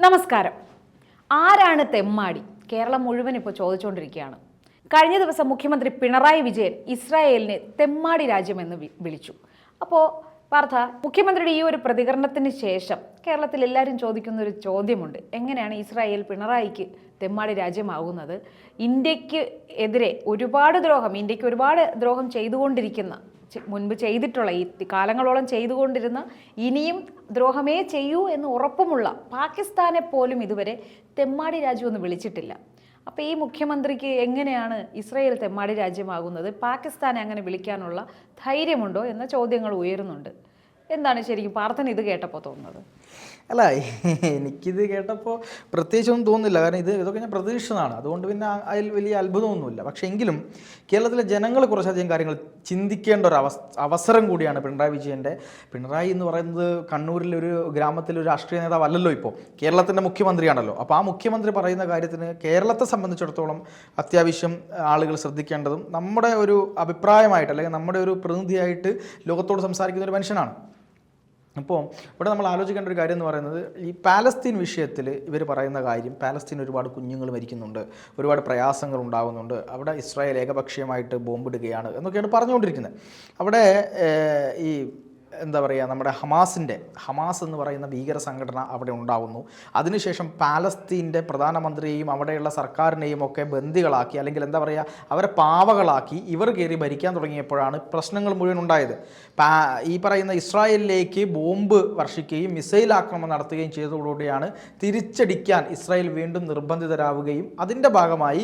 നമസ്കാരം. ആരാണ് തെമ്മാടി? കേരളം മുഴുവൻ ഇപ്പോൾ ചോദിച്ചുകൊണ്ടിരിക്കുകയാണ്. കഴിഞ്ഞ ദിവസം മുഖ്യമന്ത്രി പിണറായി വിജയൻ ഇസ്രായേലിനെ തെമ്മാടി രാജ്യമെന്ന് വിളിച്ചു. അപ്പോൾ പാർത്ഥ മുഖ്യമന്ത്രിയുടെ ഈ ഒരു പ്രതികരണത്തിന് ശേഷം കേരളത്തിൽ എല്ലാവരും ചോദിക്കുന്ന ഒരു ചോദ്യമുണ്ട്. എങ്ങനെയാണ് ഇസ്രായേൽ പിണറായിക്ക് തെമ്മാടി രാജ്യമാകുന്നത്? ഇന്ത്യയ്ക്ക് എതിരെ ഒരുപാട് ദ്രോഹം ഇന്ത്യയ്ക്ക് ഒരുപാട് ദ്രോഹം ചെയ്തുകൊണ്ടിരിക്കുന്ന മുൻപ് ചെയ്തിട്ടുള്ള ഈ കാലങ്ങളോളം ചെയ്തുകൊണ്ടിരുന്ന ഇനിയും ദ്രോഹമേ ചെയ്യൂ എന്ന് ഉറപ്പുമുള്ള പാകിസ്ഥാനെ പോലും ഇതുവരെ തെമ്മാടി രാജ്യമൊന്നും വിളിച്ചിട്ടില്ല. അപ്പോൾ ഈ മുഖ്യമന്ത്രിക്ക് എങ്ങനെയാണ് ഇസ്രയേൽ തെമ്മാടി രാജ്യമാകുന്നത്? പാകിസ്ഥാനെ അങ്ങനെ വിളിക്കാനുള്ള ധൈര്യമുണ്ടോ എന്ന ചോദ്യങ്ങൾ ഉയരുന്നുണ്ട്. എന്താണ് ശരിക്കും പാർത്ഥന ഇത് കേട്ടപ്പോൾ തോന്നുന്നത്? അല്ല എനിക്കിത് കേട്ടപ്പോൾ പ്രത്യേകിച്ചൊന്നും തോന്നുന്നില്ല. കാരണം ഇത് ഇതൊക്കെ ഞാൻ പ്രതീക്ഷിച്ചതാണ്. അതുകൊണ്ട് പിന്നെ അതിൽ വലിയ അത്ഭുതമൊന്നുമില്ല. പക്ഷേ എങ്കിലും കേരളത്തിലെ ജനങ്ങൾ കുറച്ചധികം കാര്യങ്ങൾ ചിന്തിക്കേണ്ട ഒരു അവസ് അവസരം കൂടിയാണ് പിണറായി വിജയന്റെ. പിണറായി എന്ന് പറയുന്നത് കണ്ണൂരിലെ ഒരു ഗ്രാമത്തിലെ ഒരു രാഷ്ട്രീയ നേതാവ് അല്ലല്ലോ ഇപ്പോൾ കേരളത്തിന്റെ മുഖ്യമന്ത്രിയാണല്ലോ. അപ്പോൾ ആ മുഖ്യമന്ത്രി പറയുന്ന കാര്യത്തിന് കേരളത്തെ സംബന്ധിച്ചിടത്തോളം അത്യാവശ്യം ആളുകൾ ശ്രദ്ധിക്കേണ്ടതും നമ്മുടെ ഒരു അഭിപ്രായമായിട്ട് അല്ലെങ്കിൽ നമ്മുടെ ഒരു പ്രതിനിധിയായിട്ട് ലോകത്തോട് സംസാരിക്കുന്ന ഒരു മനുഷ്യനാണ്. അപ്പോൾ ഇവിടെ നമ്മൾ ആലോചിക്കേണ്ട ഒരു കാര്യം എന്ന് പറയുന്നത് ഈ പാലസ്തീൻ വിഷയത്തിൽ ഇവർ പറയുന്ന കാര്യം പാലസ്തീൻ ഒരുപാട് കുഞ്ഞുങ്ങൾ മരിക്കുന്നുണ്ട് ഒരുപാട് പ്രയാസങ്ങൾ ഉണ്ടാകുന്നുണ്ട് അവിടെ ഇസ്രായേൽ ഏകപക്ഷീയമായിട്ട് ബോംബിടുകയാണ് എന്നൊക്കെയാണ് പറഞ്ഞുകൊണ്ടിരിക്കുന്നത്. അവിടെ ഈ എന്താ പറയുക നമ്മുടെ ഹമാസിന്റെ ഹമാസ് എന്ന് പറയുന്ന ഭീകര സംഘടന അവിടെ ഉണ്ടാകുന്നു അതിനുശേഷം പാലസ്തീന്റെ പ്രധാനമന്ത്രിയെയും അവിടെയുള്ള സർക്കാരിനെയും ഒക്കെ ബന്ദികളാക്കി അല്ലെങ്കിൽ എന്താ പറയുക അവരെ പാവകളാക്കി ഇവർ കയറി ഭരിക്കാൻ തുടങ്ങിയപ്പോഴാണ് പ്രശ്നങ്ങൾ മുഴുവൻ ഉണ്ടായത്. ഈ പറയുന്ന ഇസ്രായേലിലേക്ക് ബോംബ് വർഷിക്കുകയും മിസൈൽ ആക്രമണം നടത്തുകയും ചെയ്തതോടുകൂടിയാണ് തിരിച്ചടിക്കാൻ ഇസ്രായേൽ വീണ്ടും നിർബന്ധിതരാവുകയും അതിന്റെ ഭാഗമായി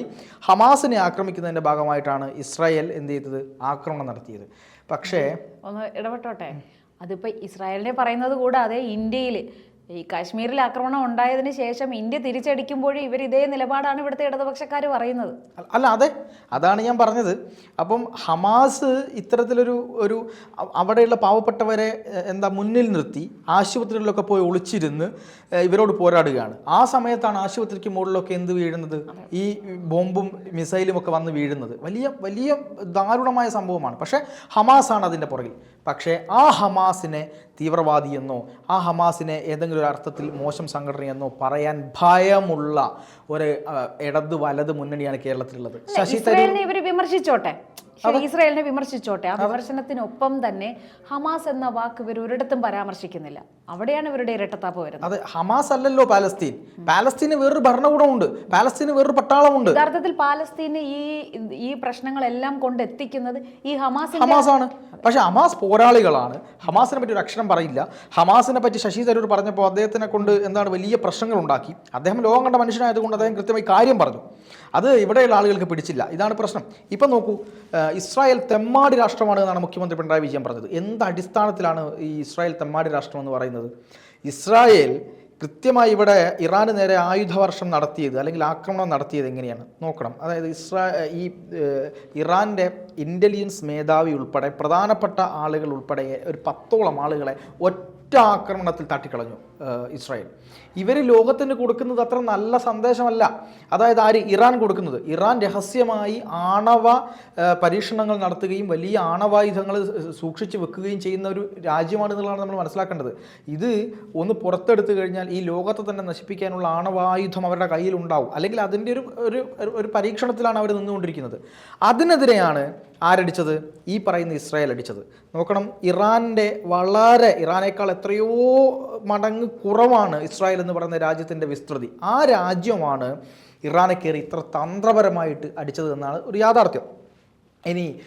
ഹമാസിനെ ആക്രമിക്കുന്നതിന്റെ ഭാഗമായിട്ടാണ് ഇസ്രായേൽ എന്ത് ചെയ്തത്? ആക്രമണം നടത്തിയത്. പക്ഷേ ഒന്ന് ഇടപെട്ടോട്ടെ? അതിപ്പോൾ ഇസ്രായേലിനെ പറയുന്നത് കൂടാതെ ഇന്ത്യയിൽ ഈ കാശ്മീരിൽ ആക്രമണം ഉണ്ടായതിന് ശേഷം ഇന്ത്യ തിരിച്ചടിക്കുമ്പോഴും ഇവർ ഇതേ നിലപാടാണ് ഇവിടുത്തെ ഇടതുപക്ഷക്കാർ പറയുന്നത്. അല്ല അതെ അതാണ് ഞാൻ പറഞ്ഞത്. അപ്പം ഹമാസ് ഇത്തരത്തിലൊരു ഒരു അവിടെയുള്ള പാവപ്പെട്ടവരെ എന്താ മുന്നിൽ നിർത്തി ആശുപത്രികളിലൊക്കെ പോയി ഒളിച്ചിരുന്ന് ഇവരോട് പോരാടുകയാണ്. ആ സമയത്താണ് ആശുപത്രിക്ക് മുകളിലൊക്കെ എന്ത് വീഴുന്നത്? ഈ ബോംബും മിസൈലും ഒക്കെ വന്ന് വീഴുന്നത്. വലിയ വലിയ ദാരുണമായ സംഭവമാണ്. പക്ഷേ ഹമാസാണ് അതിന്റെ പുറകിൽ. പക്ഷേ ആ ഹമാസിനെ തീവ്രവാദിയെന്നോ ആ ഹമാസിനെ ഏതെങ്കിലും ഒരു അർത്ഥത്തിൽ മോശം സംഘടനയെന്നോ പറയാൻ ഭയമുള്ള ഒരു ഇടത് വലത് മുന്നണിയാണ് കേരളത്തിലുള്ളത്. ശശി തരൂർ ഇവർ വിമർശിച്ചോട്ടെ? ഇസ്രായേലിനെ വിമർശിച്ചോട്ടെ? ആ വിമർശനത്തിനൊപ്പം തന്നെ ഹമാസ് എന്ന വാക്ക് ഇവർ ഒരിടത്തും പരാമർശിക്കുന്നില്ല. അവിടെയാണ് ഇവരുടെ ഇരട്ടത്താപ്പ് വരുന്നത്. അത് ഹമാസ് അല്ലല്ലോ പാലസ്തീൻ. പാലസ്തീന് വേറൊരു ഭരണകൂടമുണ്ട്. പാലസ്തീന് വേറൊരു പട്ടാളമുണ്ട്. യഥാർത്ഥത്തിൽ പാലസ്തീന് ഈ ഈ പ്രശ്നങ്ങളെല്ലാം കൊണ്ടെത്തിക്കുന്നത് ഈ ഹമാസ് ഹമാസ് ആണ് പക്ഷെ ഹമാസ് പോരാളികളാണ്. ഹമാസിനെ പറ്റി ഒരു അക്ഷരം പറയില്ല. ഹമാസിനെ പറ്റി ശശി തരൂർ പറഞ്ഞപ്പോൾ അദ്ദേഹത്തിനെ കൊണ്ട് എന്താണ് വലിയ പ്രശ്നങ്ങൾ ഉണ്ടാക്കി. അദ്ദേഹം ലോകം കണ്ട മനുഷ്യനായതുകൊണ്ട് അദ്ദേഹം കൃത്യമായി കാര്യം പറഞ്ഞു. അത് ഇവിടെയുള്ള ആളുകൾക്ക് പിടിച്ചില്ല. ഇതാണ് പ്രശ്നം. ഇപ്പം നോക്കൂ ഇസ്രായേൽ തെമ്മാടി രാഷ്ട്രമാണ് എന്നാണ് മുഖ്യമന്ത്രി പിണറായി വിജയൻ പറഞ്ഞത്. എന്ത് അടിസ്ഥാനത്തിലാണ് ഈ ഇസ്രായേൽ തെമ്മാടി രാഷ്ട്രം എന്ന് പറയുന്നത്? ഇസ്രായേൽ കൃത്യമായി ഇവിടെ ഇറാന് നേരെ ആയുധവർഷം നടത്തിയത് അല്ലെങ്കിൽ ആക്രമണം നടത്തിയത് എങ്ങനെയാണ്? നോക്കണം. അതായത് ഇസ്രാ ഈ ഇറാന്റെ ഇന്റലിജൻസ് മേധാവി ഉൾപ്പെടെ പ്രധാനപ്പെട്ട ആളുകൾ ഉൾപ്പെടെ ഒരു പത്തോളം ആളുകളെ ഒറ്റ ആക്രമണത്തിൽ തട്ടിക്കളഞ്ഞു. ഇസ്രായേൽ. ഇവർ ലോകത്തിന് കൊടുക്കുന്നത് അത്ര നല്ല സന്ദേശമല്ല. അതായത് ആര്? ഇറാൻ കൊടുക്കുന്നത്. ഇറാൻ രഹസ്യമായി ആണവ പരീക്ഷണങ്ങൾ നടത്തുകയും വലിയ ആണവായുധങ്ങൾ സൂക്ഷിച്ചു വെക്കുകയും ചെയ്യുന്ന ഒരു രാജ്യമാണ് എന്നുള്ളതാണ് നമ്മൾ മനസ്സിലാക്കേണ്ടത്. ഇത് ഒന്ന് പുറത്തെടുത്തു കഴിഞ്ഞാൽ ഈ ലോകത്തെ തന്നെ നശിപ്പിക്കാനുള്ള ആണവായുധം അവരുടെ കയ്യിൽ ഉണ്ടാവും. അല്ലെങ്കിൽ അതിന്റെ ഒരു ഒരു- ഒരു പരീക്ഷണത്തിലാണ് അവർ നിന്നുകൊണ്ടിരിക്കുന്നത്. അതിനെതിരെയാണ് ആരടിച്ചത്? ഈ പറയുന്ന ഇസ്രായേൽ അടിച്ചത്. നോക്കണം ഇറാന്റെ വളരെ ഇറാനേക്കാൾ എത്രയോ മടങ്ങ് കുറവാണ് ഇസ്രായേൽ എന്ന് പറയുന്ന രാജ്യത്തിന്റെ വിസ്തൃതി. ആ രാജ്യമാണ് ഇറാനെ കയറി ഇത്ര തന്ത്രപരമായിട്ട് അടിച്ചത് എന്നാണ് ഒരു യാഥാർത്ഥ്യം. ഇനി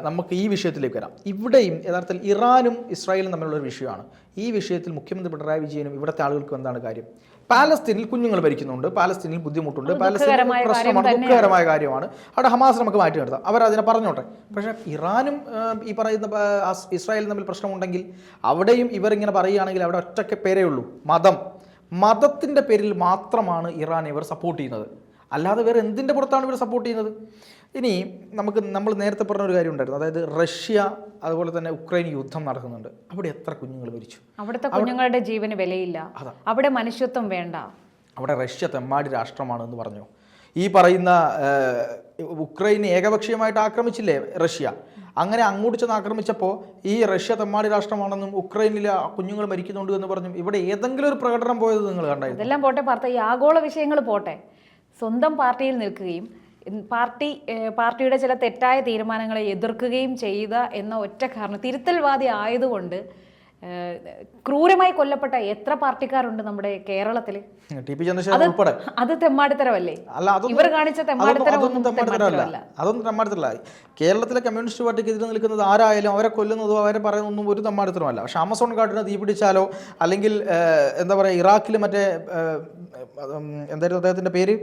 നമുക്ക് ഈ വിഷയത്തിലേക്ക് വരാം. ഇവിടെയും യഥാർത്ഥത്തിൽ ഇറാനും ഇസ്രായേലും തമ്മിലുള്ള ഒരു വിഷയമാണ്. ഈ വിഷയത്തിൽ മുഖ്യമന്ത്രി പിണറായി വിജയനും ഇവിടുത്തെ ആളുകൾക്കും എന്താണ് കാര്യം? പാലസ്തീനിൽ കുഞ്ഞുങ്ങൾ ഭരിക്കുന്നുണ്ട്. പാലസ്തീനിൽ ബുദ്ധിമുട്ടുണ്ട്. പാലസ്തീനിൽ പ്രശ്നമാണ്. ദുഃഖകരമായ കാര്യമാണ്. അവിടെ ഹമാസ് നമുക്ക് മാറ്റി നിർത്താം. അതിനെ പറഞ്ഞോട്ടെ. പക്ഷേ ഇറാനും ഈ പറയുന്ന ഇസ്രായേലും തമ്മിൽ പ്രശ്നമുണ്ടെങ്കിൽ അവിടെയും ഇവരിങ്ങനെ പറയുകയാണെങ്കിൽ അവിടെ ഒറ്റയ്ക്ക് പേരേ ഉള്ളൂ. മതം. മതത്തിന്റെ പേരിൽ മാത്രമാണ് ഇറാൻ ഇവർ സപ്പോർട്ട് ചെയ്യുന്നത്. അല്ലാതെ വേറെ എന്തിന്റെ പുറത്താണ് ഇവർ സപ്പോർട്ട് ചെയ്യുന്നത്? ഇനി നമുക്ക് നമ്മൾ നേരത്തെ പറഞ്ഞ ഒരു കാര്യം ഉണ്ടായിരുന്നു. അതായത് റഷ്യ അതുപോലെ തന്നെ ഉക്രൈൻ യുദ്ധം നടക്കുന്നുണ്ട്. അവിടെ എത്ര കുഞ്ഞുങ്ങൾ മരിച്ചു? അവിടുത്തെ കുഞ്ഞുങ്ങളുടെ ജീവന് വിലയില്ല. അവിടെ മനുഷ്യത്വം വേണ്ട. അവിടെ റഷ്യ തെമ്മാടി രാഷ്ട്രമാണ് എന്ന് പറഞ്ഞു. ഈ പറയുന്ന ഉക്രൈൻ ഏകപക്ഷീയമായിട്ട് ആക്രമിച്ചില്ലേ റഷ്യ? അങ്ങനെ അങ്ങോട്ട് ചെന്ന് ആക്രമിച്ചപ്പോൾ ഈ റഷ്യ തെമ്മാടി രാഷ്ട്രമാണെന്നും ഉക്രൈനിലെ കുഞ്ഞുങ്ങൾ മരിക്കുന്നുണ്ട് എന്ന് പറഞ്ഞു ഇവിടെ ഏതെങ്കിലും ഒരു പ്രകടനം പോയത് നിങ്ങൾ കണ്ടായിരുന്നു? ഇതെല്ലാം പോട്ടെ പാർത്ത ഈ ആഗോള വിഷയങ്ങൾ പോട്ടെ. സ്വന്തം പാർട്ടിയിൽ നിൽക്കുകയും പാർട്ടി പാർട്ടിയുടെ ചില തെറ്റായ തീരുമാനങ്ങളെ എതിർക്കുകയും ചെയ്ത എന്ന ഒറ്റ കാരണം തിരുത്തൽവാദി ആയതുകൊണ്ട് ക്രൂരമായി കൊല്ലപ്പെട്ട എത്ര പാർട്ടിക്കാരുണ്ട് നമ്മുടെ കേരളത്തിൽ അത് തെമ്മാടിത്തരമല്ലേ? ഇവർ കാണിച്ച തെമ്മാടിത്തരമല്ല. അതൊന്നും തെമ്മാടിത്തരമല്ല. കേരളത്തിലെ കമ്മ്യൂണിസ്റ്റ് പാർട്ടിക്ക് എതിരെ നിൽക്കുന്നത് ആരായാലും അവരെ കൊല്ലുന്നതോ അവരെ പറയുന്നതൊന്നും ഒരു തെമ്മാടിത്തരമല്ല. പക്ഷെ ആമസോൺ കാട്ടിന് തീ പിടിച്ചാലോ അല്ലെങ്കിൽ എന്താ പറയുക ഇറാഖിൽ മറ്റേ എന്തായിരുന്നു അദ്ദേഹത്തിന്റെ പേര്?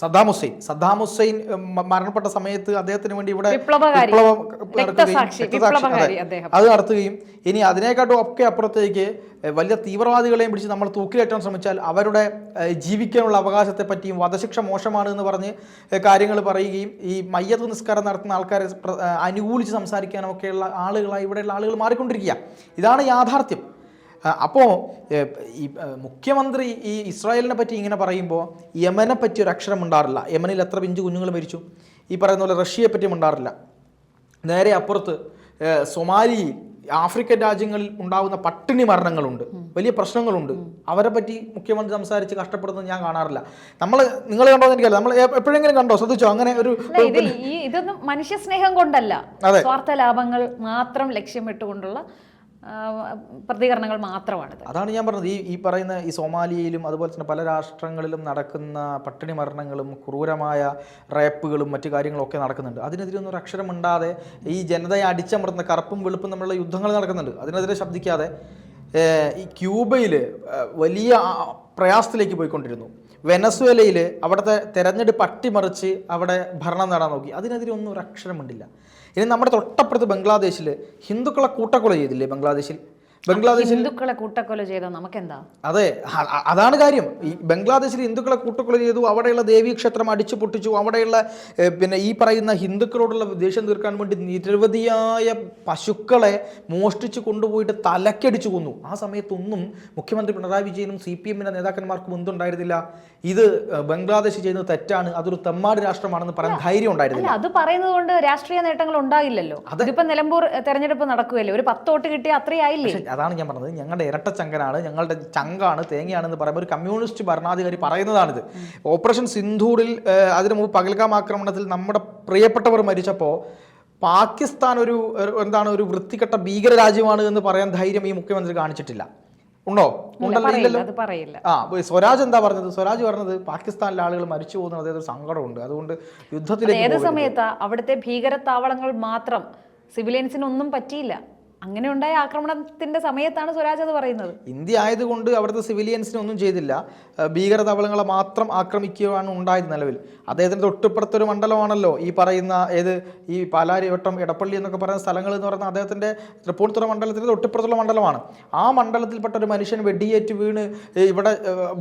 സദ്ദാം ഹുസൈൻ. സദ്ദാം ഹുസൈൻ മരണപ്പെട്ട സമയത്ത് അദ്ദേഹത്തിന് വേണ്ടി ഇവിടെ. അത്. നടത്തുകയും ഇനി അതിനേക്കാട്ടും ഒക്കെ അപ്പുറത്തേക്ക് വലിയ തീവ്രവാദികളെയും പിടിച്ച് നമ്മൾ തൂക്കിലേറ്റാൻ ശ്രമിച്ചാൽ അവരുടെ ജീവിക്കാനുള്ള അവകാശത്തെ പറ്റിയും വധശിക്ഷ മോശമാണ് എന്ന് പറഞ്ഞ് കാര്യങ്ങൾ പറയുകയും ഈ മയ്യത്ത് നിസ്കാരം നടത്തുന്ന ആൾക്കാരെ അനുകൂലിച്ച് സംസാരിക്കാനും ഒക്കെയുള്ള ആളുകളായി ഇവിടെയുള്ള ആളുകൾ മാറിക്കൊണ്ടിരിക്കുക ഇതാണ് യാഥാർത്ഥ്യം. അപ്പോൾ ഈ മുഖ്യമന്ത്രി ഈ ഇസ്രായേലിനെ പറ്റി ഇങ്ങനെ പറയുമ്പോൾ യമനെ പറ്റി ഒരു അക്ഷരം ഉണ്ടാറില്ല. യമനിൽ എത്ര പിഞ്ചു കുഞ്ഞുങ്ങൾ മരിച്ചു? ഈ പറയുന്ന പോലെ റഷ്യയെ പറ്റി ഉണ്ടാറില്ല. നേരെ അപ്പുറത്ത് സൊമാലി ആഫ്രിക്കൻ രാജ്യങ്ങളിൽ ഉണ്ടാകുന്ന പട്ടിണി മരണങ്ങളുണ്ട്. വലിയ പ്രശ്നങ്ങളുണ്ട്. അവരെ പറ്റി മുഖ്യമന്ത്രി സംസാരിച്ച് കഷ്ടപ്പെടുന്നത് ഞാൻ കാണാറില്ല. നമ്മൾ നിങ്ങൾ കണ്ടോ എനിക്കല്ല നമ്മൾ എപ്പോഴെങ്കിലും കണ്ടോ? ശ്രദ്ധിച്ചോ? അങ്ങനെ ഒരു ഇതൊന്നും മനുഷ്യ സ്നേഹം കൊണ്ടല്ല. സ്വാർത്ഥ ലാഭങ്ങൾ മാത്രം ലക്ഷ്യമിട്ടുകൊണ്ടുള്ള പ്രതികരണങ്ങൾ മാത്രമാണ് അതാണ് ഞാൻ പറഞ്ഞത്. ഈ ഈ പറയുന്ന ഈ സോമാലിയയിലും അതുപോലെ തന്നെ പല രാഷ്ട്രങ്ങളിലും നടക്കുന്ന പട്ടിണി മരണങ്ങളും ക്രൂരമായ റേപ്പുകളും മറ്റു കാര്യങ്ങളൊക്കെ നടക്കുന്നുണ്ട്. അതിനെതിരെ ഒന്നും ഒരു അക്ഷരം ഉണ്ടാതെ ഈ ജനതയെ അടിച്ചമർത്തുന്ന കറുപ്പും വെളുപ്പും തമ്മിലുള്ള യുദ്ധങ്ങൾ നടക്കുന്നുണ്ട്. അതിനെതിരെ ശബ്ദിക്കാതെ ഈ ക്യൂബയിൽ വലിയ പ്രയാസത്തിലേക്ക് പോയിക്കൊണ്ടിരുന്നു. വെനസ്വേലയിൽ അവിടുത്തെ തെരഞ്ഞെടുപ്പ് അട്ടിമറിച്ച് അവിടെ ഭരണം നേടാൻ നോക്കി. അതിനെതിരെ ഒന്നും ഒരു അക്ഷരമുണ്ടില്ല. ഇനി നമ്മുടെ തൊട്ടപ്പുറത്ത് ബംഗ്ലാദേശിൽ ഹിന്ദുക്കളെ കൂട്ടക്കൊല ചെയ്തില്ലേ ബംഗ്ലാദേശിൽ? ബംഗ്ലാദേശിൽ ഹിന്ദുക്കളെ കൂട്ടക്കൊല ചെയ്താൽ നമുക്കെന്താ? അതെ അതാണ് കാര്യം. ഈ ബംഗ്ലാദേശിൽ ഹിന്ദുക്കളെ കൂട്ടക്കൊല ചെയ്തു അവിടെയുള്ള ദേവീക്ഷേത്രം അടിച്ചു പൊട്ടിച്ചു അവിടെയുള്ള പിന്നെ ഈ പറയുന്ന ഹിന്ദുക്കളോടുള്ള ദേഷ്യം തീർക്കാൻ വേണ്ടി നിരവധിയായ പശുക്കളെ മോഷ്ടിച്ചു കൊണ്ടുപോയിട്ട് തലക്കടിച്ചു കൊന്നു. ആ സമയത്തൊന്നും മുഖ്യമന്ത്രി പിണറായി വിജയനും സി പി എമ്മിന്റെ നേതാക്കന്മാർക്കും എന്തുണ്ടായിരുന്നില്ല ഇത് ബംഗ്ലാദേശ് ചെയ്യുന്നത് തെറ്റാണ് അതൊരു തെമ്മാട് രാഷ്ട്രമാണെന്ന് പറയാൻ ധൈര്യം ഉണ്ടായിരുന്നില്ല. അത് പറയുന്നത് കൊണ്ട് രാഷ്ട്രീയ നേട്ടങ്ങൾ ഉണ്ടാകില്ലല്ലോ അതിപ്പോ നിലമ്പൂർ തെരഞ്ഞെടുപ്പ് നടക്കുകയല്ലേ? ഒരു പത്തോട്ട് കിട്ടിയ അത്രയായില്ലേ അതാണ് ഞാൻ പറഞ്ഞത്. ഞങ്ങളുടെ ഇരട്ട ചങ്കനാണ് ഞങ്ങളുടെ ചങ്കാണ് തേങ്ങയാണെന്ന് പറയുമ്പോൾ ഒരു കമ്മ്യൂണിസ്റ്റ് ഭരണാധികാരി പറയുന്നതാണിത്. ഓപ്പറേഷൻ സിന്ധൂറിൽ അതിനു മുമ്പ് പകൽഗാം ആക്രമണത്തിൽ നമ്മുടെ പ്രിയപ്പെട്ടവർ മരിച്ചപ്പോൾ പാകിസ്ഥാൻ ഒരു എന്താണ് ഒരു വൃത്തികെട്ട ഭീകര രാജ്യമാണ് എന്ന് പറയാൻ ധൈര്യം ഈ മുഖ്യമന്ത്രി കാണിച്ചിട്ടില്ല. ഉണ്ടോ? ഉണ്ടല്ലോ ആ സ്വരാജ് എന്താ പറഞ്ഞത്? സ്വരാജ് പറഞ്ഞത് പാകിസ്ഥാനിലെ ആളുകൾ മരിച്ചു പോകുന്ന അതായത് സങ്കടമുണ്ട്. അതുകൊണ്ട് അത് യുദ്ധത്തിലേക്ക് ഏത്. സമയത്താ? അവിടുത്തെ ഭീകരത്താവളങ്ങൾ മാത്രം സിവിലിയൻസിനൊന്നും പറ്റിയില്ല. അങ്ങനെ ഉണ്ടായ ആക്രമണത്തിന്റെ സമയത്താണ് സ്വരാജ് അത് പറയുന്നത്. ഇന്ത്യ ആയതുകൊണ്ട് അവിടുത്തെ സിവിലിയൻസിനെ ഒന്നും ചെയ്തില്ല. ഭീകരതവളങ്ങളെ ഭീകര തവളങ്ങളെ മാത്രം ആക്രമിക്കുകയാണ് ഉണ്ടായത് നിലവിൽ. അദ്ദേഹത്തിന്റെ തൊട്ടിപ്പുറത്തൊരു മണ്ഡലമാണല്ലോ ഈ പറയുന്ന ഏത് ഈ പാലാരിവട്ടം ഇടപ്പള്ളി എന്നൊക്കെ പറയുന്ന സ്ഥലങ്ങൾ എന്ന് പറയുന്ന അദ്ദേഹത്തിന്റെ തൃപ്പൂണിത്തുറ മണ്ഡലത്തിന്റെ തൊട്ടിപ്പുറത്തുള്ള മണ്ഡലമാണ്. ആ മണ്ഡലത്തിൽപ്പെട്ട ഒരു മനുഷ്യൻ വെടിയേറ്റ് വീണ് ഇവിടെ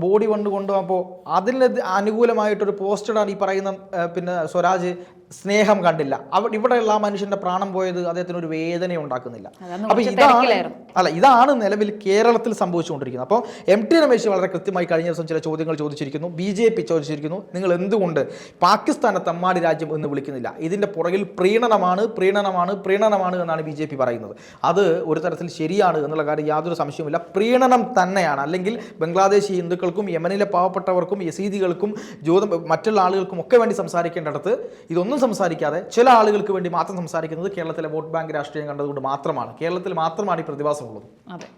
ബോഡി കൊണ്ട് കൊണ്ടുപോകുമ്പോൾ അതിന് അനുകൂലമായിട്ടൊരു പോസ്റ്റഡാണ് ഈ പറയുന്ന പിന്നെ സ്വരാജ് സ്നേഹം കണ്ടില്ല. അവിടെ ഇവിടെയുള്ള ആ മനുഷ്യന്റെ പ്രാണം പോയത് അദ്ദേഹത്തിന് ഒരു വേദന ഉണ്ടാക്കുന്നില്ല അപ്പൊ ഇതാണ് അല്ല ഇതാണ് നിലവിൽ കേരളത്തിൽ സംഭവിച്ചുകൊണ്ടിരിക്കുന്നത്. അപ്പോൾ എം ടി രമേശ് വളരെ കൃത്യമായി കഴിഞ്ഞ ദിവസം ചില ചോദ്യങ്ങൾ ചോദിച്ചിരിക്കുന്നു. ബി ജെ പി ചോദിച്ചിരിക്കുന്നു. നിങ്ങൾ എന്തുകൊണ്ട് പാകിസ്ഥാനെ തമ്മാടി രാജ്യം എന്ന് വിളിക്കുന്നില്ല? ഇതിന്റെ പുറകിൽ പ്രീണനമാണ് പ്രീണനമാണ് പ്രീണനമാണ് എന്നാണ് ബി ജെ പി പറയുന്നത്. അത് ഒരു തരത്തിൽ ശരിയാണ് എന്നുള്ള കാര്യം യാതൊരു സംശയവുമില്ല. പ്രീണനം തന്നെയാണ്. അല്ലെങ്കിൽ ബംഗ്ലാദേശി ഹിന്ദുക്കൾക്കും യമനിലെ പാവപ്പെട്ടവർക്കും യസീദികൾക്കും ജ്യോതി മറ്റുള്ള ആളുകൾക്കും ഒക്കെ വേണ്ടി സംസാരിക്കേണ്ടിടത്ത് ഇതൊന്നും സംസാരിക്കാതെ ചില ആളുകൾക്ക് വേണ്ടി മാത്രം സംസാരിക്കുന്നത് കേരളത്തിലെ വോട്ട് ബാങ്ക് രാഷ്ട്രീയം കണ്ടതുകൊണ്ട് മാത്രമാണ്. കേരളത്തിൽ മാത്രമാണ് ഈ പ്രതിഭാസമുള്ളത് അതെ.